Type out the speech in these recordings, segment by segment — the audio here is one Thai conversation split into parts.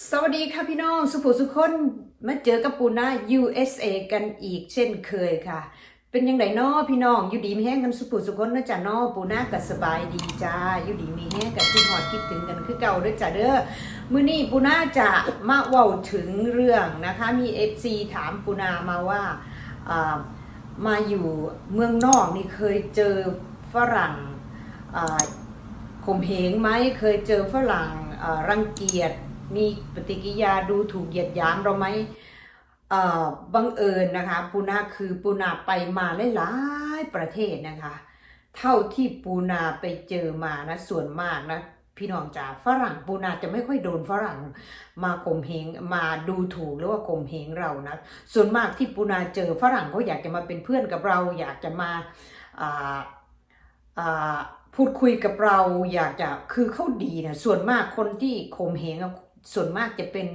สวัสดีค่ะพี่น้องสุภูสุคนมาเจอกับปูนา USA กันอีกเช่นเคยค่ะ เป็นยังไงน้อพี่น้องอยู่ดีมีแห้งกันสุภูสุคนนะจ๊ะน้อปูนาก็สบายดีจ้าอยู่ดีมีแห้งกันที่หอดคิดถึงกันคือเก่าด้วยจ้ะเด้อมื้อนี้ปูนาจะมาเว้าถึงเรื่องนะคะมี FC ถามปูนามาว่าอ่ามาอยู่เมืองนอกนี่เคยเจอฝรั่งอ่าข่มเหงไหมเคยเจอฝรั่งรังเกียจ มีปฏิกิริยาดูถูกเหยียดหยามเราไหมบังเอิญนะคะปูนาคือปูนาไปมาหลายประเทศนะคะ เท่าที่ปูนาไปเจอมานะส่วนมากนะพี่น้องจ๋าฝรั่งปูนาจะไม่ค่อยโดนฝรั่งมาข่มเหงมาดูถูกหรือว่าข่มเหงเรานะส่วนมากที่ปูนาเจอฝรั่งเขาอยากจะมาเป็นเพื่อนกับเรา อยากจะมาพูดคุยกับเรา อยากจะคือเขาดีนะส่วนมากคนที่ข่มเหง ส่วนมากจะเป็น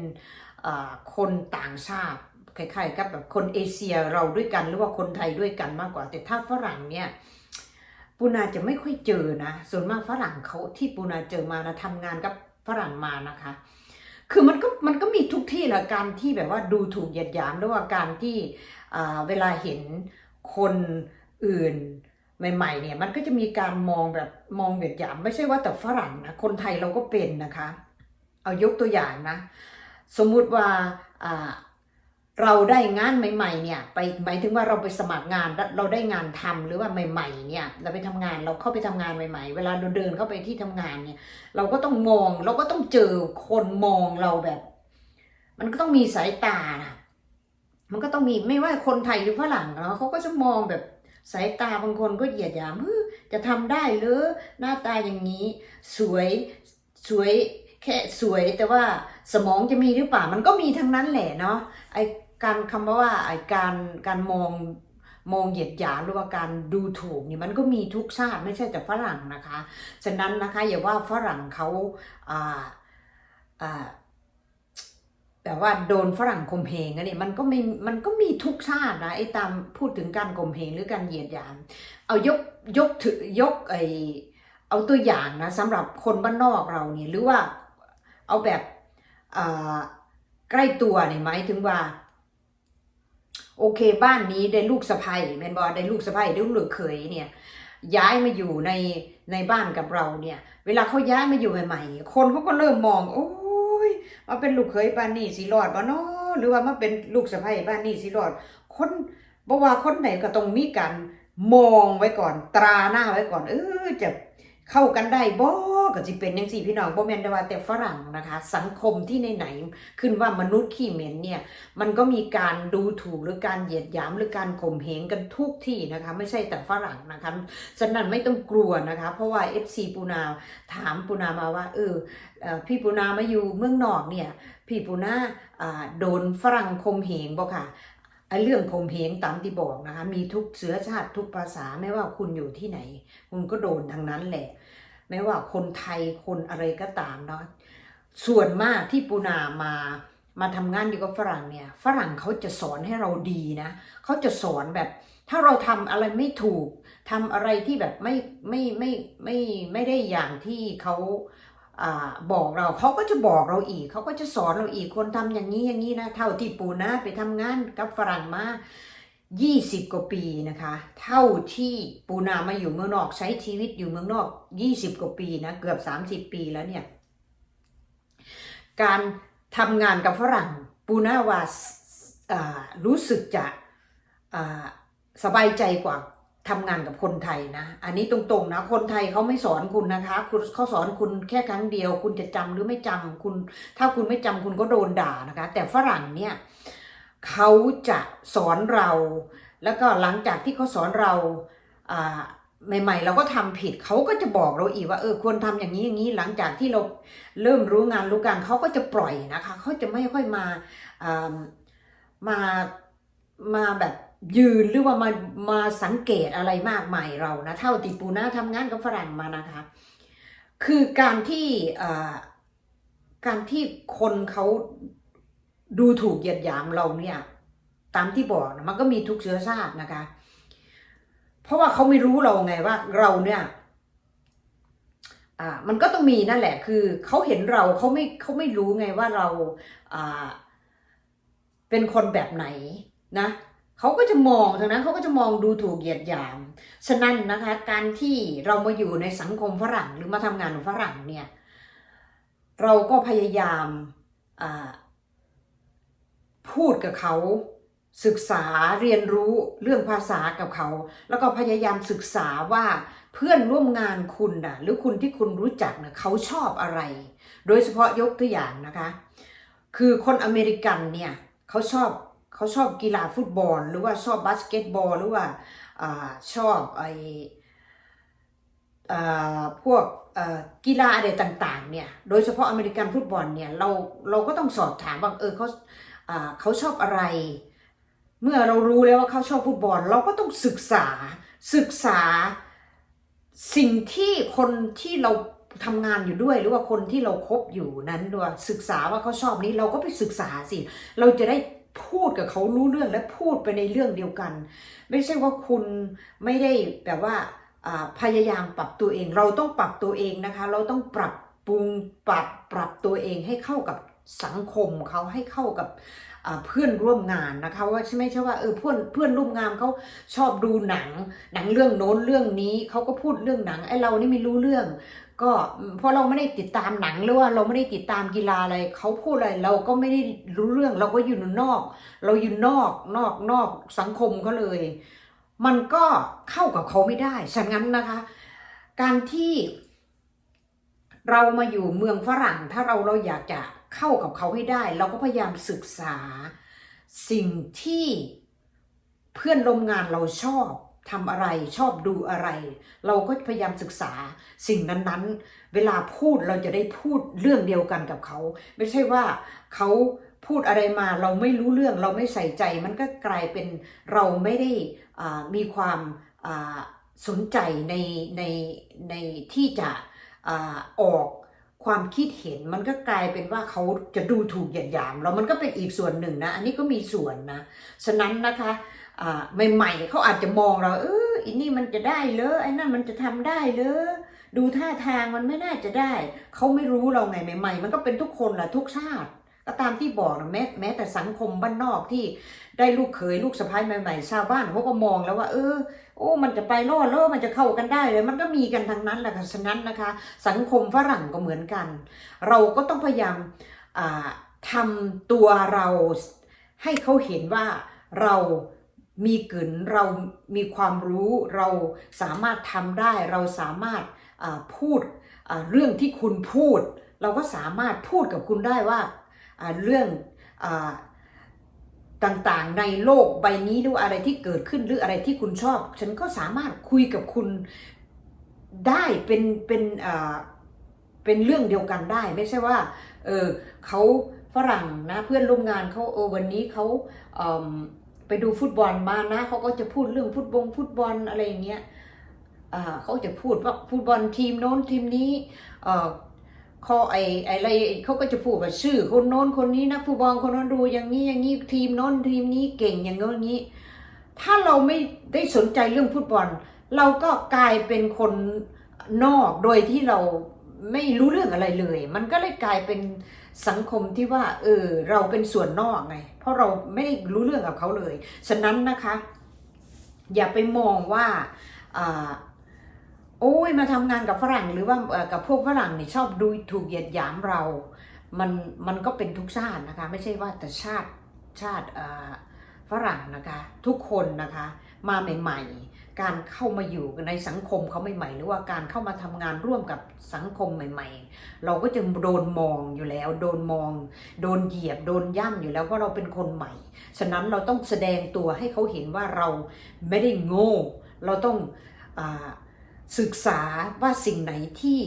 คนต่างชาติคล้ายๆกับแบบคนเอเชียเราด้วยกันหรือว่าคนไทยด้วยกันมากกว่า แต่ถ้าฝรั่งเนี่ยปูนาจะไม่ค่อยเจอนะ ส่วนมากฝรั่งเขาที่ปูนาเจอมานะทำงานกับฝรั่งมานะคะ คือมันก็มันก็มีทุกที่แหละการที่แบบว่าดูถูกเหยียดหยามหรือว่าการที่เวลาเห็นคนอื่นใหม่ๆเนี่ยมันก็จะมีการมองแบบมองเหยียดหยามไม่ใช่ว่าแต่ฝรั่งนะคนไทยเราก็เป็นนะคะ เอายกตัวอย่างนะ สมมุติว่าเราได้งานใหม่ๆเนี่ยไปหมายถึงว่าเราไปสมัครงานเราได้งานทำหรือว่าใหม่ๆเนี่ยเราไปทำงานเราเข้าไปทำงานใหม่ ๆ เวลาเราเดินเข้าไปที่ทำงานเนี่ยเราก็ต้องมองเราก็ต้องเจอคนมองเราแบบ มันก็ต้องมีสายตานะมันก็ต้องมีไม่ว่าคนไทยหรือฝรั่งเนาะเขาก็จะมองแบบสายตาบางคนก็เหยียดหยามเฮ้จะทำได้หรือหน้าตาอย่างนี้ สวยสวย แค่สวยแต่ว่าสมองจะมีหรือเปล่ามันก็มีทั้งนั้นแหละเนาะไอการคำว่าไอการการมองมองเหยียดหยามหรือว่าการดูถูกเนี่ยมันก็มีทุกชาติไม่ใช่แต่ฝรั่งนะคะ ฉะนั้นนะคะอย่าว่าฝรั่งเขาอ่าอ่าแต่ว่าโดนฝรั่งข่มเหงอะเนี่ยมันก็ไม่มันก็มีทุกชาตินะไอ้ตามพูดถึงการข่มเหงหรือการเหยียดหยาม เอายกยกถือยกไอเอาตัวอย่างนะสำหรับคนบ้านนอกเราเนี่ยหรือว่า เอาแบบใกล้ตัวนี่ยหมายถึงว่า โอเคบ้านนี้ได้ลูกสะใภ้แมนบอได้ลูกสะใภ้ได้ลูกเขยเนี่ย ย้ายมาอยู่ในในบ้านกับเราเนี่ย เวลาเขาย้ายมาอยู่ใหม่ๆ คนเขาก็เริ่มมอง โอ้ยมาเป็นลูกเขยบ้านนี้สิรอดบ่เนาะหรือว่ามาเป็นลูกสะใภ้บ้านนี้สิรอด คนบ่ว่าคนไหนก็ต้องมีการมองไว้ก่อน ตราหน้าไว้ก่อน เออจะ เข้ากันได้บ่ก็สิเป็นจังซี่พี่น้องบ่แม่นแต่ว่าแต่ฝรั่งนะคะ สังคมที่ไหนๆขึ้นว่ามนุษย์ขี้เหม็นเนี่ย มันก็มีการดูถูกหรือการเหยียดหยามหรือการข่มเหงกันทุกที่นะคะ ไม่ใช่แต่ฝรั่งนะคะฉะนั้นไม่ต้องกลัวนะคะ เพราะว่า FC ปูนาถามปูนามาว่าเออพี่ปูนามาอยู่เมืองนอกเนี่ย พี่ปูนาโดนฝรั่งคมเหงบ่ค่ะ เรื่องคมเหงตามที่บอกนะคะ มีทุกเชื้อชาติทุกภาษาไม่ว่าคุณอยู่ที่ไหน คุณก็โดนทั้งนั้นแหละ ไม่ว่าคนไทยคนอะไรก็ตามเนาะส่วนมากที่ปูนามามาทำงานอยู่กับฝรั่งเนี่ย ฝรั่งเขาจะสอนให้เราดีนะเขาจะสอนแบบ ถ้าเราทำอะไรไม่ถูกทำอะไรที่แบบไม่ไม่ไม่ไม่ไม่ได้อย่างที่เขา บอกเราเขาก็จะบอกเราอีก เขาก็จะสอนเราอีกคนทำอย่างนี้อย่างนี้นะเท่าที่ปูนะไปทำงานกับฝรั่งมา20 กว่าปีนะคะ เท่าที่ปูนามาอยู่เมืองนอกใช้ชีวิตอยู่เมืองนอก 20 กว่าปีนะเกือบ 30 ปีแล้วเนี่ย การทำงานกับฝรั่งปูนาว่าอ่ารู้สึกจะสบายใจกว่า ทำงานกับคนไทยนะ อันนี้ตรงๆนะ คนไทยเขาไม่สอนคุณนะคะ คุณเขาสอนคุณแค่ครั้งเดียว คุณจะจำหรือไม่จำคุณ ถ้าคุณไม่จำคุณก็โดนด่านะคะ แต่ฝรั่งเนี่ยเขาจะสอนเรา แล้วก็หลังจากที่เขาสอนเราใหม่ ๆ เราก็ทำผิดเขาก็จะบอกเราอีกว่าเออควรทำอย่างนี้อย่างนี้หลังจากที่เราเริ่มรู้งานรู้การเขาก็จะปล่อยนะคะเขาจะไม่ค่อยมามามาแบบ ยืนหรือว่ามามาสังเกตอะไรมากมายเรานะ เท่าที่ปูน่าทำงานกับฝรั่งมานะคะ คือการที่การที่คนเขาดูถูกเหยียดหยามเราเนี่ย ตามที่บอกนะมันก็มีทุกเชื้อชาตินะคะ เพราะว่าเขาไม่รู้เราไงว่าเราเนี่ยอ่ามันก็ต้องมีนั่นแหละ คือเขาเห็นเราเขาไม่เขาไม่รู้ไงว่าเราอ่าเป็นคนแบบไหนนะ เขาก็จะมองทางนั้นเขาก็จะมองดูถูกเหยียดหยาม ฉะนั้นนะคะการที่เรามาอยู่ในสังคมฝรั่งหรือมาทำงานของฝรั่งเนี่ยเราก็พยายามพูดกับเขาศึกษาเรียนรู้เรื่องภาษากับเขา แล้วก็พยายามศึกษาว่าเพื่อนร่วมงานคุณนะหรือคุณที่คุณรู้จักนะเขาชอบอะไร โดยเฉพาะยกตัวอย่างนะคะ คือคนอเมริกันเนี่ยเขาชอบ เขาชอบกีฬาฟุตบอล หรือว่าชอบบาสเกตบอล หรือว่าอชอบไอพวกกีฬาอะไรต่างๆเนี่ย โดยเฉพาะอเมริกันฟุตบอลเนี่ยเราเราก็ต้องสอบถามว่าเออเขาอ่าเขาชอบอะไร เมื่อเรารู้แล้วว่าเขาชอบฟุตบอล เราก็ต้องศึกษาศึกษาสิ่งที่คนที่เราทำงานอยู่ด้วยหรือว่าคนที่เราคบอยู่นั้นด้วยศึกษาว่าเขาชอบนี้เราก็ไปศึกษาสิ เราจะได้ พูดกับเขารู้เรื่องและพูดไปในเรื่องเดียวกัน ไม่ใช่ว่าคุณไม่ได้แบบว่าพยายามปรับตัวเอง เราต้องปรับตัวเองนะคะ เราต้องปรับปรุงปรับปรับตัวเองให้เข้ากับสังคมเขาให้เข้ากับเพื่อนร่วมงานนะคะ ว่าใช่ไหมใช่ว่าเออเพื่อนเพื่อนร่วมงานเขาชอบดูหนัง หนังเรื่องโน้นเรื่องนี้เขาก็พูดเรื่องหนังไอ้เรานี่ไม่รู้เรื่อง ก็เพราะเราไม่ได้ติดตามหนังหรือว่าเราไม่ได้ติดตามกีฬาอะไรเขาพูดอะไรเราก็ไม่ได้รู้เรื่องเราก็อยู่นอก เราอยู่นอกนอกนอกสังคมก็เลย มันก็เข้ากับเขาไม่ได้ฉะนั้นนะคะ การที่เรามาอยู่เมืองฝรั่ง ถ้าเราเราอยากจะเข้ากับเขาให้ได้ เราก็พยายามศึกษาสิ่งที่เพื่อนร่วมงานเราชอบ ทำอะไรชอบดูอะไร เราก็พยายามศึกษาสิ่งนั้นๆ เวลาพูดเราจะได้พูดเรื่องเดียวกันกับเขา ไม่ใช่ว่าเขาพูดอะไรมาเราไม่รู้เรื่องเราไม่ใส่ใจ มันก็กลายเป็นเราไม่ได้มีความสนใจในในในที่จะอออกความคิดเห็นมันก็กลายเป็นว่าเขาจะดูถูกหยียดหยามเรามันก็เป็นอีกส่วนหนึ่งนะ อันนี้ก็มีส่วนนะ ฉะนั้นนะคะ ใหม่ๆเขาอาจจะมองเรา เอออันนี้มันจะได้เหรอไอ้นั่นมันจะทำได้เหรอดูท่าทางมันไม่น่าจะได้เขาไม่รู้เราไงใหม่ ๆ มันก็เป็นทุกคนแหละทุกชาติก็ตามที่บอกนะแม้แม้แต่สังคมบ้านนอกที่ได้ลูกเขยลูกสะใภ้ใหม่ๆชาวบ้านเขาก็มองแล้วว่า เออ โอ้ มันจะไปรอดแล้วมันจะเข้ากันได้เลย มันก็มีกันทั้งนั้นแหละค่ะฉะนั้นนะคะ สังคมฝรั่งก็เหมือนกัน เราก็ต้องพยายามอ่าทำตัวเราให้เขาเห็นว่าเรา มีกลืนเรามีความรู้เราสามารถทำได้ เราสามารถพูดเรื่องที่คุณพูด เราก็สามารถพูดกับคุณได้ว่าเรื่องอต่างๆในโลกใบนี้หรืออะไรที่เกิดขึ้นหรืออะไรที่คุณชอบ ฉันก็สามารถคุยกับคุณได้เป็นเป็นเป็นเรื่องเดียวกันได้ ไม่ใช่ว่าเออเขาฝรั่งนะเพื่อนร่วมงานเขาเออวันนี้เขาเไปดูฟุตบอลมานะเขาก็จะพูดเรื่องฟุตบอลฟุตบอลอะไรอย่างเงี้ยเขาจะพูดว่าฟุตบอลทีมโน้นทีมนี้เข้อไอ้อะไรเขาก็จะพูดว่าชื่อคนโน้นคนนี้นักฟุตบอลคนนั้นดูอย่างนี้อย่างนี้ทีมโน้นทีมนี้เก่งอย่างโน้นอย่างนี้ ถ้าเราไม่ได้สนใจเรื่องฟุตบอล เราก็กลายเป็นคนนอกโดยที่เราไม่รู้เรื่องอะไรเลย มันก็เลยกลายเป็นสังคมที่ว่า เออ เราเป็นส่วนนอกไง ราะเราไม่ได้รู้เรื่องกับเขาเลย ฉะนั้นนะคะ อย่าไปมองว่าอโอ้ยมาทำงานกับฝรั่งหรือว่ากับพวกฝรั่งนี่ชอบดูถูกเหยียดหยามเรา มันมันก็เป็นทุกชาตินะคะ ไม่ใช่ว่าแต่ชาติชาติอ่อ ฝรั่งนะคะทุกคนนะคะมาใหม่ ๆ การเข้ามาอยู่ในสังคมเขาใหม่ๆหรือว่าการเข้ามาทำงานร่วมกับสังคมใหม่ ๆ เราก็จะโดนมองอยู่แล้ว โดนมอง โดนเหยียบโดนย่ำอยู่แล้วเพราเราเป็นคนใหม่ ฉะนั้นเราต้องแสดงตัวให้เขาเห็นว่าเราไม่ได้โง่ เราต้องอศึกษาว่าสิ่งไหนที่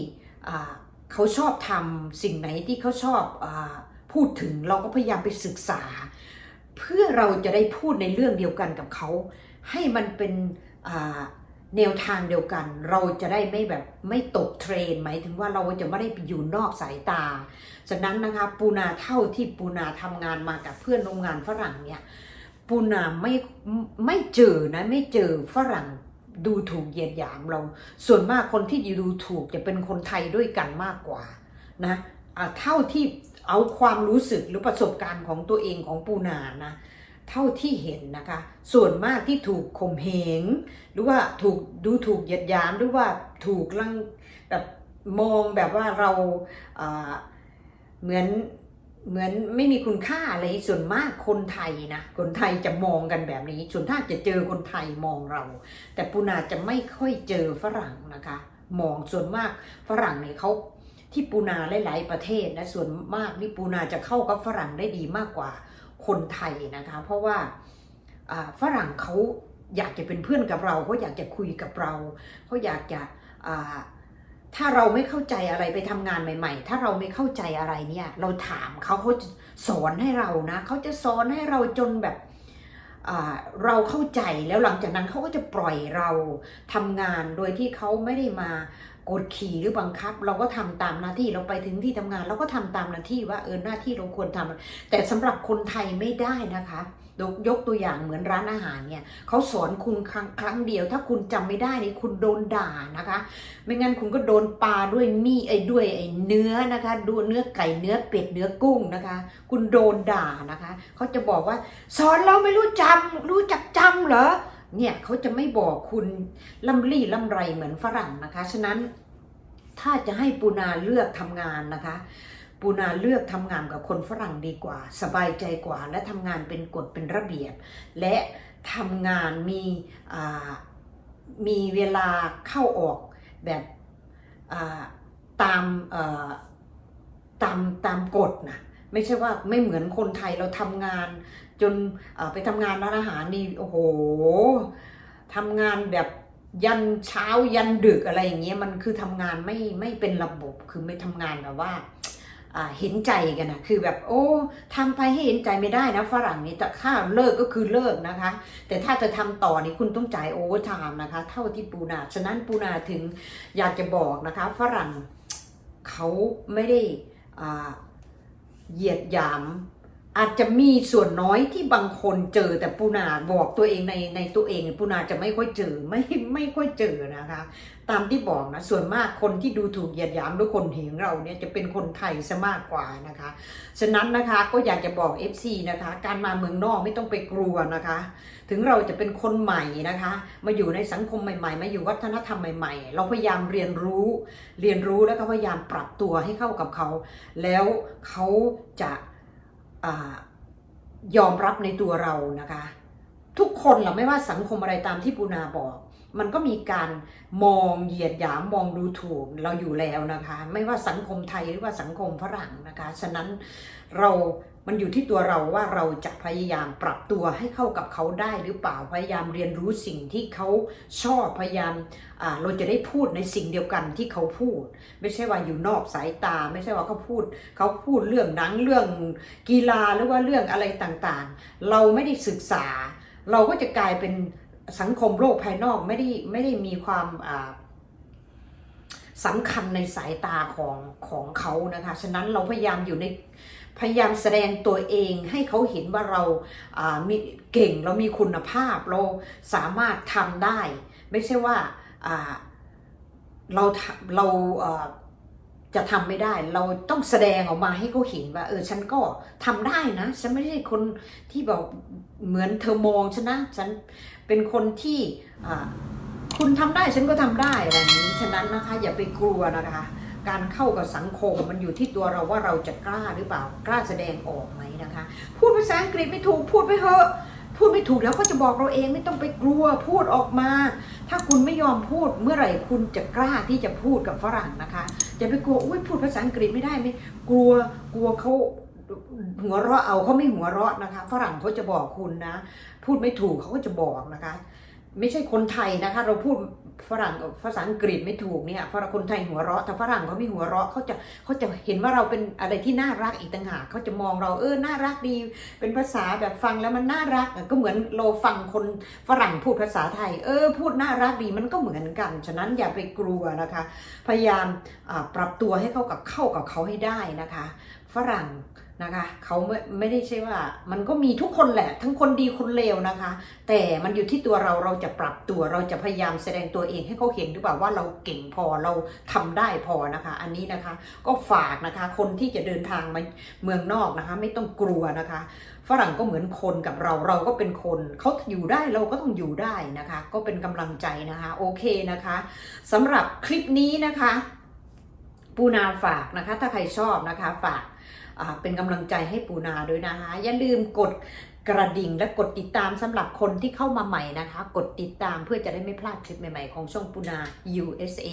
เขาชอบทำสิ่งไหนที่เขาชอบอพูดถึงเราก็พยายามไปศึกษา เพื่อเราจะได้พูดในเรื่องเดียวกันกับเขา ให้มันเป็นแนวทางเดียวกัน เราจะได้ไม่แบบไม่ตกเทรนหมายถึงว่าเราจะไม่ได้ไปอยู่นอกสายตาฉะนั้นนะคะปูนาเท่าที่ปูนาทำงานมากับเพื่อนร่วมงานฝรั่งเนี่ยปูนาไม่ไม่เจอนะไม่เจอฝรั่งดูถูกเหยียดหยามเรา ส่วนมากคนที่ดูถูกจะเป็นคนไทยด้วยกันมากกว่านะเท่าที่ เอาความรู้สึกหรือประสบการณ์ของตัวเองของปูนานะเท่าที่เห็นนะคะ ส่วนมากที่ถูกข่มเหงหรือว่าถูกดูถูกเหยียดหยามหรือว่าถูกลังแบบมองแบบว่าเราอ่าเหมือนเหมือนไม่มีคุณค่าอะไรส่วนมากคนไทยนะคนไทยจะมองกันแบบนี้ ส่วนถ้าจะเจอคนไทยมองเรา แต่ปูนาจะไม่ค่อยเจอฝรั่งนะคะ มองส่วนมากฝรั่งเนี่ยเขา ที่ปูนาหลาย ๆ ประเทศนะส่วนมากนี่ปูนาจะเข้ากับฝรั่งได้ดีมากกว่าคนไทยนะคะ เพราะว่าฝรั่งเขาอยากจะเป็นเพื่อนกับเราเขาอยากจะคุยกับเราเขาอยากจะถ้าเราไม่เข้าใจอะไรไปทำงานใหม่ ๆ ถ้าเราไม่เข้าใจอะไรเนี่ย เราถามเขาเขาจะสอนให้เรานะเขาจะสอนให้เราจนแบบเราเข้าใจแล้วหลังจากนั้นเขาก็จะปล่อยเราทำงานโดยที่เขาไม่ได้มา กดขี่หรือบังคับ เราก็ทำตามหน้าที่เราไปถึงที่ทำงาน เราก็ทำตามหน้าที่ว่าเออหน้าที่เราควรทำแต่สำหรับคนไทยไม่ได้นะคะยกตัวอย่างเหมือนร้านอาหารเนี่ยเขาสอนคุณครั้งครั้งเดียว ถ้าคุณจำไม่ได้นี่คุณโดนด่านะคะ ไม่งั้นคุณก็โดนปลาด้วยมีดไอ้ด้วยไอ้เนื้อนะคะดูเนื้อไก่เนื้อเป็ดเนื้อกุ้งนะคะ คุณโดนด่านะคะเขาจะบอกว่า สอนเราไม่รู้จำรู้จักจำเหรอเนี่ยเขาจะไม่บอกคุณล่ำลี่ล่ำไรเหมือนฝรั่งนะคะ ฉะนั้น ถ้าจะให้ปูนาเลือกทำงานนะคะ ปูนาเลือกทำงานกับคนฝรั่งดีกว่า สบายใจกว่า และทำงานเป็นกฎเป็นระเบียบ และทำงานมีมีเวลาเข้าออกแบบตามตามตามกฎนะไม่ใช่ว่าไม่เหมือนคนไทยเราทำงาน จนไปทำงานร้านอาหารนี่โอ้โหทำงานแบบ ยันเช้ายันดึกอะไรอย่างเงี้ยมันคือทำงานไม่ไม่เป็นระบบคือไม่ทำงานแบบว่าเห็นใจกันนะคือแบบโอ้ทำไปให้เห็นใจไม่ได้นะฝรั่งนี่แต่ค่าเลิกก็คือเลิกนะคะ แต่ถ้าจะทำต่อนี่คุณต้องจ่ายโอเวอร์ไทม์นะคะ เท่าที่ปูนา ฉะนั้นปูนาถึงอยากจะบอกนะคะ ฝรั่งเขาไม่ได้เหยียดหยาม อาจจะมีส่วนน้อยที่บางคนเจอแต่ปูนาบอกตัวเองในในตัวเองปูนาจะไม่ค่อยเจอไม่ไม่ค่อยเจอนะคะ ตามที่บอกนะส่วนมากคนที่ดูถูกเหยียดหยามหรือคนเห็นเราเนี่ยจะเป็นคนไทยซะมากกว่านะคะ ฉะนั้นนะคะก็อยากจะบอก FC นะคะ การมาเมืองนอกไม่ต้องไปกลัวนะคะ ถึงเราจะเป็นคนใหม่นะคะ มาอยู่ในสังคมใหม่ๆ มาอยู่วัฒนธรรมใหม่ๆ เราพยายามเรียนรู้ เรียนรู้แล้วก็พยายามปรับตัวให้เข้ากับเขา แล้วเขาจะ ยอมรับในตัวเรานะคะ ทุกคนเราไม่ว่าสังคมอะไรตามที่ปูนาบอก มันก็มีการมองเหยียดหยามมองดูถูกเราอยู่แล้วนะคะ ไม่ว่าสังคมไทยหรือว่าสังคมฝรั่งนะคะ ฉะนั้นเรามันอยู่ที่ตัวเราว่าเราจะพยายามปรับตัวให้เข้ากับเขาได้หรือเปล่าพยายามเรียนรู้สิ่งที่เขาชอบพยายามอ่าเราจะได้พูดในสิ่งเดียวกันที่เขาพูด ไม่ใช่ว่าอยู่นอกสายตา ไม่ใช่ว่าเขาพูด เขาพูดเรื่องหนังเรื่องกีฬาหรือว่าเรื่องอะไรต่างๆ เราไม่ได้ศึกษา เราก็จะกลายเป็น สังคมโลกภายนอกไม่ได้ไม่ได้มีความสำคัญในสายตาของของเขานะคะ ฉะนั้นเราพยายามอยู่ในพยายามแสดงตัวเองให้เขาเห็นว่าเราามีเก่งเรามีคุณภาพเราสามารถทำได้ ไม่ใช่ว่าาเราเราเอ่อจะทำไม่ได้เราต้องแสดงออกมาให้เขาเห็นว่า เออฉันก็ทำได้นะ ฉันไม่ใช่คนที่แบบเหมือนเธอมองฉันนะฉัน เป็นคนที่คุณทำได้ฉันก็ทำได้อะไรนี้ฉะนั้นนะคะอย่าไปกลัวนะคะ การเข้ากับสังคมมันอยู่ที่ตัวเราว่าเราจะกล้าหรือเปล่ากล้าแสดงออกไหมนะคะ พูดภาษาอังกฤษไม่ถูกพูดไปเถอะพูดไม่ถูกแล้วก็จะบอกเราเองไม่ต้องไปกลัวพูดออกมา ถ้าคุณไม่ยอมพูดเมื่อไหร่คุณจะกล้าที่จะพูดกับฝรั่งนะคะอย่าไปกลัวอุ้ยพูดภาษาอังกฤษไม่ได้ไหมกลัวกลัวเขา หัวเราะเอาเขาไม่หัวเราะนะคะฝรั่งเขาจะบอกคุณนะ พูดไม่ถูกเขาก็จะบอกนะคะ ไม่ใช่คนไทยนะคะ เราพูดฝรั่งภาษาอังกฤษไม่ถูกเนี่ยฝรั่งคนไทยหัวเราะแต่ฝรั่งเขาไม่หัวเราะเขาจะเขาจะเห็นว่าเราเป็นอะไรที่น่ารักอีกต่างหากเขาจะมองเราเออน่ารักดี เป็นภาษาแบบฟังแล้วมันน่ารักก็เหมือนเราฟังคนฝรั่งพูดภาษาไทย เออ พูดน่ารักดีมันก็เหมือนกัน ฉะนั้นอย่าไปกลัวนะคะ พยายามปรับตัวให้เข้ากับเข้ากับเขาให้ได้นะคะ ฝรั่ง นะคะเขาไม่ไม่ได้ใช่ว่า มันก็มีทุกคนแหละ ทั้งคนดีคนเลวนะคะ แต่มันอยู่ที่ตัวเราเราจะปรับตัวเราจะพยายามแสดงตัวเองให้เขาเห็นหรือเปล่าว่าเราเก่งพอเราทำได้พอนะคะ อันนี้นะคะก็ฝากนะคะคนที่จะเดินทางมาเมืองนอกนะคะ ไม่ต้องกลัวนะคะ ฝรั่งก็เหมือนคนกับเราเราก็เป็นคนเขาอยู่ได้เราก็ต้องอยู่ได้นะคะ ก็เป็นกำลังใจนะคะโอเคนะคะสำหรับคลิปนี้นะคะ ปูนาฝากนะคะ ถ้าใครชอบนะคะฝาก เป็นกำลังใจให้ปูนาด้วยนะคะ อย่าลืมกดกระดิ่งและกดติดตามสำหรับคนที่เข้ามาใหม่นะคะ กดติดตามเพื่อจะได้ไม่พลาดคลิปใหม่ๆ ของช่องปูนา USA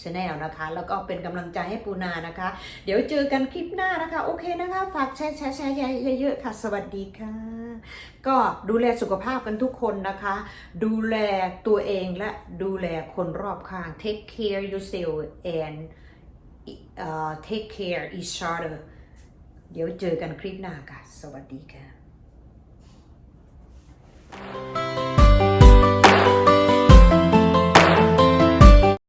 Channel นะคะ แล้วก็เป็นกำลังใจให้ปูนานะคะ เดี๋ยวเจอกันคลิปหน้านะคะ โอเคนะคะ ฝากแชร์แชร์แชร์เยอะๆค่ะ สวัสดีค่ะ ก็ดูแลสุขภาพกันทุกคนนะคะ ดูแลตัวเองและดูแลคนรอบข้าง take care yourself and uh, take care each other เดี๋ยวเจอกันคลิปหน้าค่ะ สวัสดีค่ะ